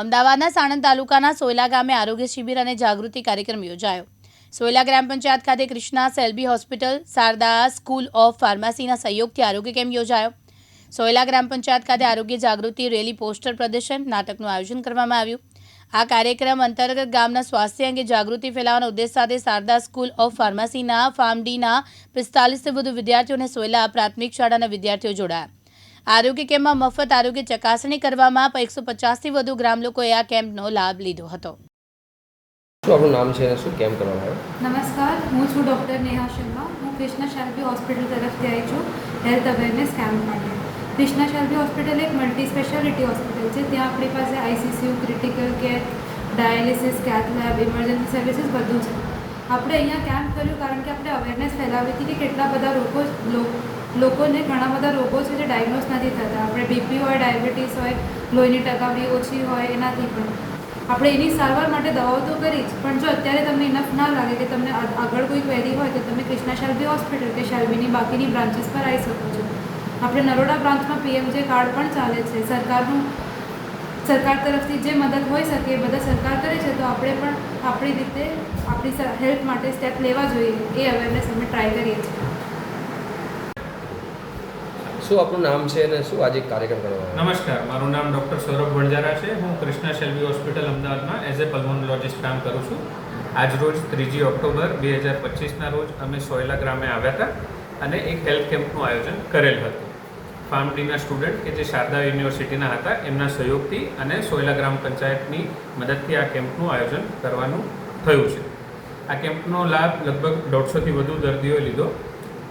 અમદાવાદના સાણંદ તાલુકાના સોયલા ગામે આરોગ્ય શિબિર અને જાગૃતિ કાર્યક્રમ યોજાયો. સોયલા ગ્રામ પંચાયત ખાતે Krishna Shalby hospital, Sharda school of ફાર્મસીના સહયોગથી આરોગ્ય કેમ્પ યોજાયો. સોયલા ગ્રામ પંચાયત ખાતે આરોગ્ય જાગૃતિ રેલી પોસ્ટર પ્રદર્શન, નાટકનું આયોજન કરવામાં આવ્યું. આ કાર્યક્રમ અંતર્ગત ગામના સ્વાસ્થ્ય અંગે જાગૃતિ ફેલાવવાના ઉદ્દેશ સાથે શારદા સ્કૂલ ઓફ ફાર્મસીના ફાર્મડીના પિસ્તાલીસથી વધુ વિદ્યાર્થીઓને સોયલા પ્રાથમિક શાળાના વિદ્યાર્થીઓ જોડાયા. આરોગ્ય કેમ્પમાં મફત આરોગ્ય ચકાસણી કરવામાં એકસો પચાસથી વધુ ગ્રામ લોકોએ આ કેમ્પનો લાભ લીધો હતો. શું આપણું નામ છે શું કેમ્પ કરવામાં આવ્યો? નમસ્કાર હું છું ડૉક્ટર નેહા શર્મા. હું કૃષ્ણ શાલ્બી હોસ્પિટલ તરફથી આવી છું હેલ્થ અવેરનેસ કેમ્પ માટે. કૃષ્ણ શાલ્બી હોસ્પિટલ એક મલ્ટી સ્પેશિયાલિટી હોસ્પિટલ છે. ત્યાં આપણી પાસે ICCU critical care dialysis cath lab emergency services બધું છે. આપણે અહીંયા કેમ્પ કર્યું કારણ કે આપણે અવેરનેસ ફેલાવી હતી કે કેટલા બધા રોગો લો- લોકોને ઘણા બધા રોગો છે જે ડાયગ્નોઝ નથી થતા. આપણે બીપી હોય ડાયાબિટીસ હોય, લોહીની ટકાવરી ઓછી હોય, એનાથી પણ. આપણે એની સારવાર માટે દવાઓ તો કરી જ, પણ જો અત્યારે તમને ઇનફ ના લાગે કે તમને આગળ કોઈ ક્વેરી હોય તો તમે કૃષ્ણા શાલ્બી હોસ્પિટલ કે શાલ્બીની બાકીની બ્રાન્ચીસ પર આવી શકો છો. આપણે નરોડા બ્રાન્ચમાં પીએમજે કાર્ડ પણ ચાલે છે. સરકારનું સરકાર તરફથી જે મદદ હોઈ શકે એ બધા સરકાર કરે છે તો આપણે પણ આપણી રીતે આપણી હેલ્થ માટે સ્ટેપ લેવા જોઈએ એ અવેરનેસ અમે ટ્રાય કરીએ છીએ. શું આપણું નામ છે અને શું આજે કાર્યક્રમ કરવાનો? નમસ્કાર મારું નામ ડૉક્ટર સૌરભ વણજારા છે. હું કૃષ્ણા શેલ્બી હોસ્પિટલ અમદાવાદમાં એઝ એ પલ્મોનોલોજિસ્ટ કામ કરું છું. આજ રોજ ત્રીજી ઓક્ટોબર બે હજાર પચીસના રોજ અમે સોયલા ગ્રામે આવ્યા હતા અને એક હેલ્થ કેમ્પનું આયોજન કરેલ હતું. ફાર્મ ડીના સ્ટુડન્ટ કે જે શારદા યુનિવર્સિટીના હતા, એમના સહયોગથી અને સોયલા ગ્રામ પંચાયતની મદદથી આ કેમ્પનું આયોજન કરવાનું થયું છે. આ કેમ્પનો લાભ લગભગ દોઢસોથી વધુ દર્દીઓએ લીધો.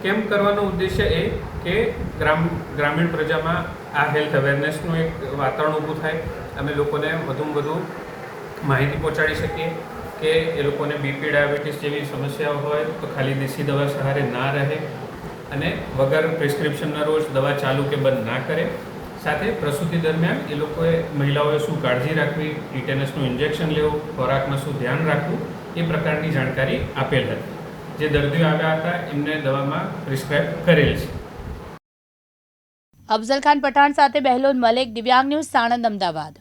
કેમ્પ કરવાનો ઉદ્દેશ્ય એ કે ગ્રામ, ગ્રામીણ પ્રજામાં આ હેલ્થ અવેરનેસનું એક વાતાવરણ ઊભું થાય. અમે લોકોને વધુમાં વધુ માહિતી પહોંચાડી શકીએ કે એ લોકોને બીપી, ડાયાબિટીસ જેવી સમસ્યાઓ હોય તો ખાલી દેશી દવા સહારે ના રહે. અને વગર પ્રિસ્ક્રિપ્શનના રોજ દવા ચાલુ કે બંધ ના કરે. સાથે પ્રસૂતિ દરમિયાન એ લોકોએ મહિલાઓએ શું કાળજી રાખવી, ટીટેનસનું ઇન્જેક્શન લેવું, ખોરાકમાં શું ધ્યાન રાખવું, એ પ્રકારની જાણકારી આપેલ હતી. જે દર્દીઓ આવ્યા હતા, એમને દવામાં પ્રિસ્ક્રાઇબ કરેલ છે. અફઝલ ખાન પઠાણ સાથે બહેલોન મલેક, દિવ્યાંગ ન્યૂઝ સાણંદ, અમદાવાદ.